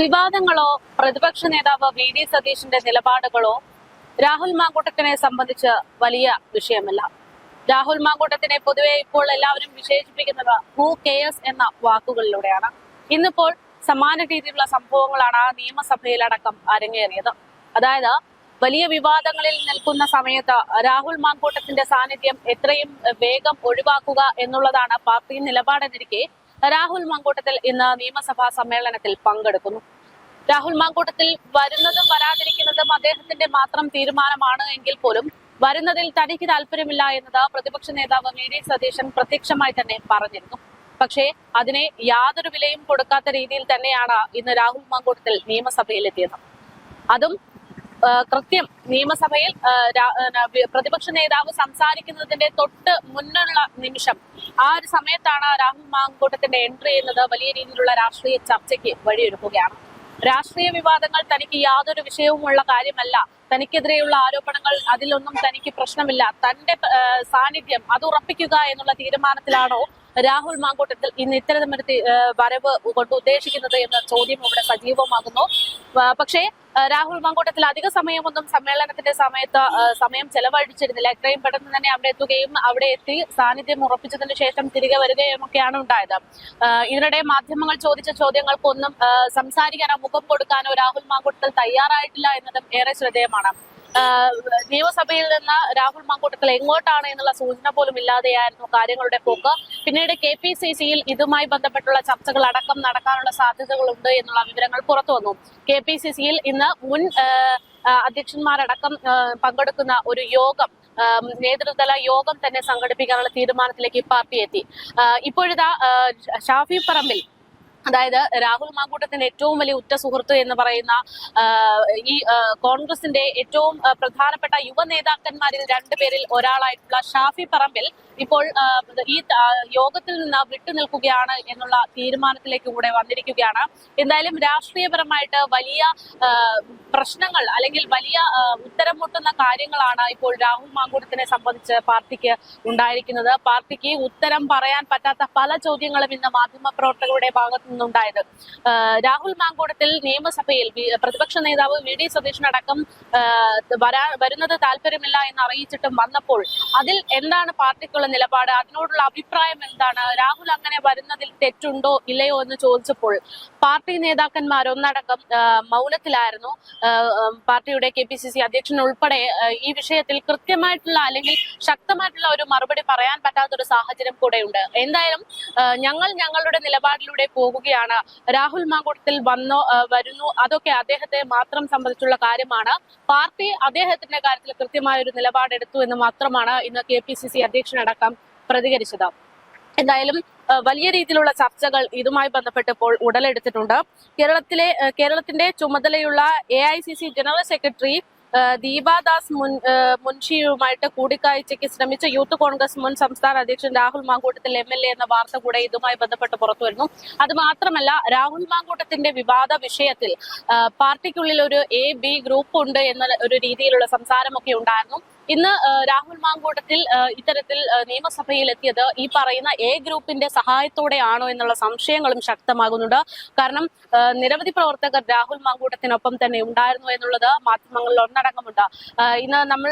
വിവാദങ്ങളോ പ്രതിപക്ഷ നേതാവ് V D സതീഷിന്റെ നിലപാടുകളോ രാഹുൽ മാങ്കൂട്ടത്തിനെ സംബന്ധിച്ച് വലിയ വിഷയമല്ല. രാഹുൽ മാങ്കൂട്ടത്തിനെ പൊതുവെ ഇപ്പോൾ എല്ലാവരും വിശേഷിപ്പിക്കുന്നത് ഹൂ കെയർസ് എന്ന വാക്കുകളിലൂടെയാണ്. ഇന്നിപ്പോൾ സമാന രീതിയിലുള്ള സംഭവങ്ങളാണ് ആ നിയമസഭയിലടക്കം അരങ്ങേറിയത്. അതായത് വലിയ വിവാദങ്ങളിൽ നിൽക്കുന്ന സമയത്ത് രാഹുൽ മാങ്കൂട്ടത്തിന്റെ സാന്നിധ്യം എത്രയും വേഗം ഒഴിവാക്കുക എന്നുള്ളതാണ് പാർട്ടി നിലപാടെന്നിരിക്കെ രാഹുൽ മാങ്കൂട്ടത്തിൽ ഇന്ന് നിയമസഭാ സമ്മേളനത്തിൽ പങ്കെടുക്കുന്നു. രാഹുൽ മാങ്കൂട്ടത്തിൽ വരുന്നതും വരാതിരിക്കുന്നതും അദ്ദേഹത്തിന്റെ മാത്രം തീരുമാനമാണ് എങ്കിൽ പോലും വരുന്നതിൽ തനിക്ക് താല്പര്യമില്ല എന്നത് പ്രതിപക്ഷ നേതാവ് വി ഡി സതീശൻ പ്രത്യക്ഷമായി തന്നെ പറഞ്ഞിരുന്നു. പക്ഷേ അതിനെ യാതൊരു വിലയും കൊടുക്കാത്ത രീതിയിൽ തന്നെയാണ് ഇന്ന് രാഹുൽ മാങ്കൂട്ടത്തിൽ നിയമസഭയിലെത്തിയത്. അതും കൃത്യം നിയമസഭയിൽ പ്രതിപക്ഷ നേതാവ് സംസാരിക്കുന്നതിന്റെ തൊട്ട് മുന്നുള്ള നിമിഷം. ആ ഒരു സമയത്താണ് രാഹുൽ മാങ്കൂട്ടത്തിന്റെ എൻട്രി എന്നത് വലിയ രീതിയിലുള്ള രാഷ്ട്രീയ ചർച്ചയ്ക്ക് വഴിയൊരുക്കുകയാണ്. രാഷ്ട്രീയ വിവാദങ്ങൾ തനിക്ക് യാതൊരു വിഷയവുമുള്ള കാര്യമല്ല. തനിക്കെതിരെയുള്ള ആരോപണങ്ങൾ അതിലൊന്നും തനിക്ക് പ്രശ്നമില്ല. തന്റെ സാന്നിധ്യം അത് ഉറപ്പിക്കുക എന്നുള്ള തീരുമാനത്തിലാണോ രാഹുൽ മാങ്കോട്ടത്തിൽ ഇന്ന് ഇത്തരമൊരു വരവ് കൊണ്ട് ഉദ്ദേശിക്കുന്നത് എന്ന ചോദ്യം ഇവിടെ സജീവമാകുന്നു. പക്ഷേ രാഹുൽ മാങ്കോട്ടത്തിൽ അധിക സമയമൊന്നും സമ്മേളനത്തിന്റെ സമയത്ത് സമയം ചെലവഴിച്ചിരുന്നില്ല. എത്രയും പെട്ടെന്ന് തന്നെ അവിടെ എത്തുകയും അവിടെ എത്തി സാന്നിധ്യം ഉറപ്പിച്ചതിന് ശേഷം തിരികെ വരികയും ഒക്കെയാണ് ഉണ്ടായത് ഇതിനിടെ മാധ്യമങ്ങൾ ചോദിച്ച ചോദ്യങ്ങൾക്കൊന്നും സംസാരിക്കാനോ മുഖം കൊടുക്കാനോ രാഹുൽ മാങ്കൂട്ടത്തിൽ തയ്യാറായിട്ടില്ല എന്നതും ഏറെ ശ്രദ്ധേയമാണ്. നിയമസഭയിൽ നിന്ന് രാഹുൽ മാങ്കൂട്ടത്തിൽ എങ്ങോട്ടാണ് എന്നുള്ള സൂചന പോലും ഇല്ലാതെയായിരുന്നു കാര്യങ്ങളുടെ പോക്ക്. പിന്നീട് കെ പി സി സിയിൽ ഇതുമായി ബന്ധപ്പെട്ടുള്ള ചർച്ചകൾ അടക്കം നടക്കാനുള്ള സാധ്യതകളുണ്ട് എന്നുള്ള വിവരങ്ങൾ പുറത്തു വന്നു. കെ പി സി സിയിൽ ഇന്ന് മുൻ അധ്യക്ഷന്മാരടക്കം പങ്കെടുക്കുന്ന ഒരു യോഗം നേതൃതല യോഗം തന്നെ സംഘടിപ്പിക്കാനുള്ള തീരുമാനത്തിലേക്ക് പാർട്ടി എത്തി. ഇപ്പോഴിതാ ഷാഫി പറമ്പിൽ അതായത് രാഹുൽ മാങ്കൂട്ടത്തിന്റെ ഏറ്റവും വലിയ ഉറ്റ സുഹൃത്ത് എന്ന് പറയുന്ന ഈ കോൺഗ്രസിന്റെ ഏറ്റവും പ്രധാനപ്പെട്ട യുവ നേതാക്കന്മാരിൽ രണ്ടുപേരിൽ ഒരാളായിട്ടുള്ള ഷാഫി പറമ്പിൽ ഇപ്പോൾ ഈ യോഗത്തിൽ നിന്ന് വിട്ടുനിൽക്കുകയാണ് എന്നുള്ള തീരുമാനത്തിലേക്ക് കൂടെ വന്നിരിക്കുകയാണ്. എന്തായാലും രാഷ്ട്രീയപരമായിട്ട് വലിയ പ്രശ്നങ്ങൾ അല്ലെങ്കിൽ വലിയ ഉത്തരം മുട്ടുന്ന കാര്യങ്ങളാണ് ഇപ്പോൾ രാഹുൽ മാങ്കൂട്ടത്തിനെ സംബന്ധിച്ച് പാർട്ടിക്ക് ഉണ്ടായിരിക്കുന്നത്. പാർട്ടിക്ക് ഉത്തരം പറയാൻ പറ്റാത്ത പല ചോദ്യങ്ങളും ഇന്ന് മാധ്യമപ്രവർത്തകരുടെ ഭാഗത്തു നിന്നുണ്ടായത്. രാഹുൽ മാങ്കോടത്തിൽ നിയമസഭയിൽ പ്രതിപക്ഷ നേതാവ് വി ഡി സതീഷിനടക്കം വരാ വരുന്നത് താല്പര്യമില്ല എന്ന് അറിയിച്ചിട്ടും വന്നപ്പോൾ അതിൽ എന്താണ് പാർട്ടിക്കുള്ള നിലപാട്? അതിനോടുള്ള അഭിപ്രായം എന്താണ്? രാഹുൽ അങ്ങനെ വരുന്നതിൽ തെറ്റുണ്ടോ ഇല്ലയോ എന്ന് ചോദിച്ചപ്പോൾ പാർട്ടി നേതാക്കന്മാർ ഒന്നടക്കം മൗനത്തിലായിരുന്നു. പാർട്ടിയുടെ കെ പി സി സി അധ്യക്ഷൻ ഉൾപ്പെടെ ഈ വിഷയത്തിൽ കൃത്യമായിട്ടുള്ള അല്ലെങ്കിൽ ശക്തമായിട്ടുള്ള ഒരു മറുപടി പറയാൻ പറ്റാത്തൊരു സാഹചര്യം കൂടെയുണ്ട്. എന്തായാലും ഞങ്ങൾ ഞങ്ങളുടെ നിലപാടിലൂടെ പോകുകയാണ് രാഹുൽ മാങ്കൂട്ടത്തിൽ വന്നോ വരുന്നു. അതൊക്കെ അദ്ദേഹത്തെ മാത്രം സംബന്ധിച്ചുള്ള കാര്യമാണ്. പാർട്ടി അദ്ദേഹത്തിന്റെ കാര്യത്തിൽ കൃത്യമായ ഒരു നിലപാടെടുത്തു എന്ന് മാത്രമാണ് ഇന്ന് കെ പി സി സി അധ്യക്ഷനടക്കം പ്രതികരിച്ചത്. എന്തായാലും വലിയ രീതിയിലുള്ള ചർച്ചകൾ ഇതുമായി ബന്ധപ്പെട്ടപ്പോൾ ഉടലെടുത്തിട്ടുണ്ട്. കേരളത്തിലെ കേരളത്തിന്റെ ചുമതലയുള്ള എ ജനറൽ സെക്രട്ടറി ദീപാദാസ് മുൻ മുൻഷിയുമായിട്ട് കൂടിക്കാഴ്ചയ്ക്ക് ശ്രമിച്ച യൂത്ത് കോൺഗ്രസ് മുൻ സംസ്ഥാന അധ്യക്ഷൻ Rahul Mamkootathil M L A എന്ന വാർത്ത കൂടെ ഇതുമായി ബന്ധപ്പെട്ട് പുറത്തു വരുന്നു. അത് മാത്രമല്ല രാഹുൽ മാങ്കൂട്ടത്തിന്റെ വിവാദ വിഷയത്തിൽ പാർട്ടിക്കുള്ളിൽ ഒരു എ ബി ഗ്രൂപ്പ് ഉണ്ട് എന്ന ഒരു രീതിയിലുള്ള സംസാരമൊക്കെ ഉണ്ടായിരുന്നു. ഇന്ന് രാഹുൽ മാങ്കൂട്ടത്തിൽ ഇത്തരത്തിൽ നിയമസഭയിൽ എത്തിയത് ഈ പറയുന്ന എ ഗ്രൂപ്പിന്റെ സഹായത്തോടെയാണോ എന്നുള്ള സംശയങ്ങളും ശക്തമാകുന്നുണ്ട്. കാരണം നിരവധി പ്രവർത്തകർ രാഹുൽ മാങ്കൂട്ടത്തിനൊപ്പം തന്നെ ഉണ്ടായിരുന്നു എന്നുള്ളത് മാധ്യമങ്ങളിൽ ഒന്നടങ്കമുണ്ട്. ഇന്ന് നമ്മൾ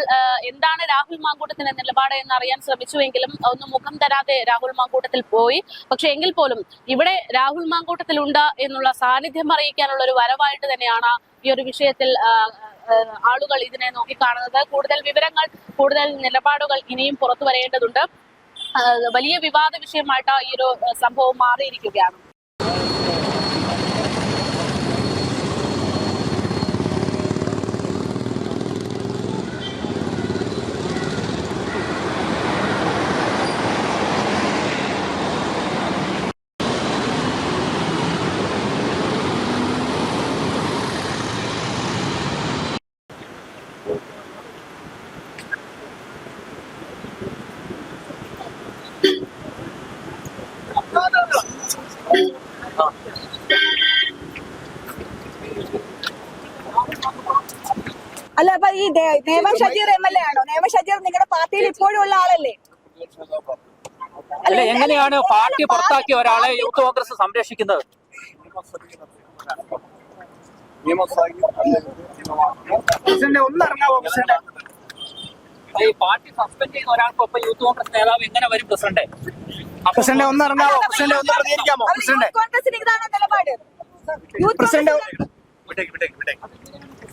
എന്താണ് രാഹുൽ മാങ്കൂട്ടത്തിന്റെ നിലപാട് എന്ന് അറിയാൻ ശ്രമിച്ചുവെങ്കിലും ഒന്നും മുഖം തരാതെ രാഹുൽ മാങ്കൂട്ടത്തിൽ പോയി. പക്ഷെ എങ്കിൽ പോലും ഇവിടെ രാഹുൽ മാങ്കൂട്ടത്തിൽ ഉണ്ട് എന്നുള്ള സാന്നിധ്യം അറിയിക്കാനുള്ള ഒരു വരവായിട്ട് തന്നെയാണ് ഈ ഒരു വിഷയത്തിൽ ആളുകൾ ഇതിനെ നോക്കി കാണുന്നത്. കൂടുതൽ വിവരങ്ങൾ കൂടുതൽ നിലപാടുകൾ ഇനിയും പുറത്തു വരേണ്ടതുണ്ട്. വലിയ വിവാദ വിഷയമായിട്ട് ഈ ഒരു സംഭവം മാറിയിരിക്കുകയാണ്. അല്ല അപ്പൊ ഈ ദേ- Nemom Shajeer M L A ആണോ? നേമ ഷജീർ നിങ്ങളുടെ പാർട്ടിയിൽ ഇപ്പോഴും ഉള്ള ആളല്ലേ? അല്ല എങ്ങനെയാണ് പാർട്ടി പുറത്താക്കിയ ഒരാളെ യൂത്ത് കോൺഗ്രസ് സംരക്ഷിക്കുന്നത്? ഈ പാർട്ടി സസ്പെൻഡ് ചെയ്ത യൂത്ത് കോൺഗ്രസ് നേതാവ് എങ്ങനെ വരും പ്രസിഡന്റ്? പ്രസിഡന്റ് ഒന്ന് ഇറങ്ങാവോ? പ്രസിഡന്റ് ഒന്ന് പ്രതികരിക്കാമോ? അവർ പ്രസിഡന്റ്.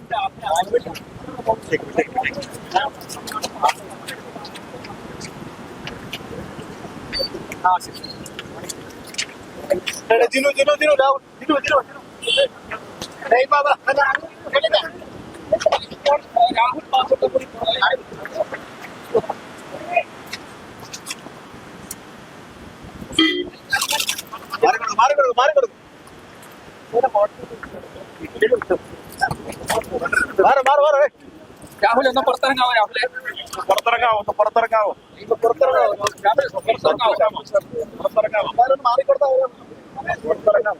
യൂത്ത് കോൺഗ്രസിന് ഇതാണ് നിലപാട് യൂത്ത് പ്രസിഡന്റ് കോൺഗ്രസ് ജിനു ജിനു ജിനു രാഹുൽ ജിനു ജിനു ഡേയ് ബാബാ രാഹുൽ മാങ്കൂട്ടം കൂടി മാറിക്കൊടുക്കും മാറിക്കൊടുക്കും മാറിക്കൊടുക്കും മാറി മാറ മാറ രാഹുൽ ഒന്ന് പുറത്തിറങ്ങാവോ രാഹുലെ? പുറത്തിറങ്ങാവോ ഒന്ന് പുറത്തിറങ്ങാവോ? പുറത്തിറങ്ങാവോ? രാഹുൽ പുറത്തിറങ്ങാവോ? പുറത്തിറങ്ങാവോ? മാറി കൊടുത്താൽ പുറത്തിറങ്ങാവോ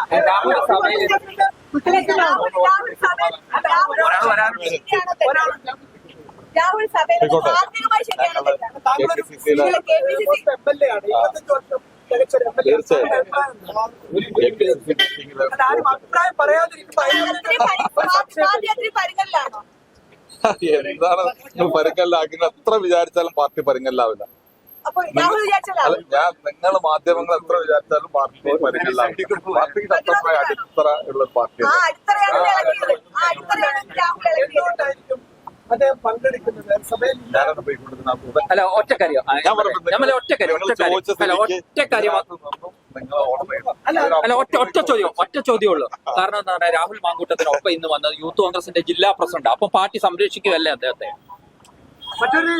അഭിപ്രായം പറയാതിരിക്കുമ്പോ പാദയാത്രി പരിഗണനാണോ എന്താണ് പരിക്കല്ലാക്കുന്ന അത്ര വിചാരിച്ചാലും പാർട്ടി പരിങ്ങല്ലാവില്ല ഞാൻ നിങ്ങൾ മാധ്യമങ്ങൾ എത്ര വിചാരിച്ചാലും പാർട്ടി പരിങ്ങല്ലാവില്ല പാർട്ടിക്ക് ശക്തമായ അടിത്തറ ഉള്ള പാർട്ടിയാണ് അല്ല ഒറ്റക്കാര്യം ഒറ്റക്കാര്യം ഒറ്റക്കാര്യം അല്ല ഒറ്റക്കാര്യം ഒറ്റ ഒറ്റ ചോദ്യം ഒറ്റ ചോദ്യമേ ഉള്ളൂ. കാരണം എന്താ പറയാ രാഹുൽ മാങ്കൂട്ടത്തിനൊപ്പം ഇന്ന് വന്നത് യൂത്ത് കോൺഗ്രസിന്റെ ജില്ലാ പ്രസിഡന്റ്. അപ്പൊ പാർട്ടി സംരക്ഷിക്കുകയല്ലേ അദ്ദേഹത്തെ? മറ്റൊരു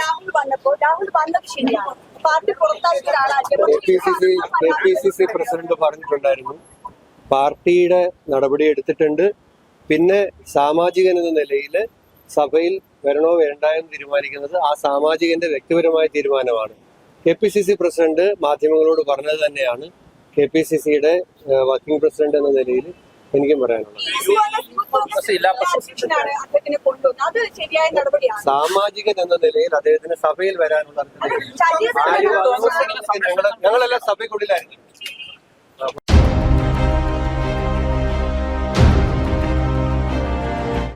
രാഹുൽ വന്നപ്പോ വന്നത് ശരിയാണ് പാർട്ടി പുറത്താക്കിയ പ്രസിഡന്റ് പറഞ്ഞിട്ടുണ്ടായിരുന്നു. പാർട്ടിയുടെ നടപടി എടുത്തിട്ടുണ്ട്. പിന്നെ സാമാജികൻ എന്ന നിലയിൽ സഭയിൽ വരണോ വേണ്ട എന്ന് തീരുമാനിക്കുന്നത് ആ സാമാജികന്റെ വ്യക്തിപരമായ തീരുമാനമാണ്. K P C C president മാധ്യമങ്ങളോട് പറഞ്ഞത് തന്നെയാണ്. കെ പി സി സിയുടെ വർക്കിംഗ് പ്രസിഡന്റ് എന്ന നിലയിൽ എനിക്കും പറയാനുള്ളത്. ജില്ലാ സാമാജികൻ എന്ന നിലയിൽ അദ്ദേഹത്തിന് സഭയിൽ വരാനുള്ള ഞങ്ങളെല്ലാം സഭയ്ക്കുള്ളിലായിരുന്നു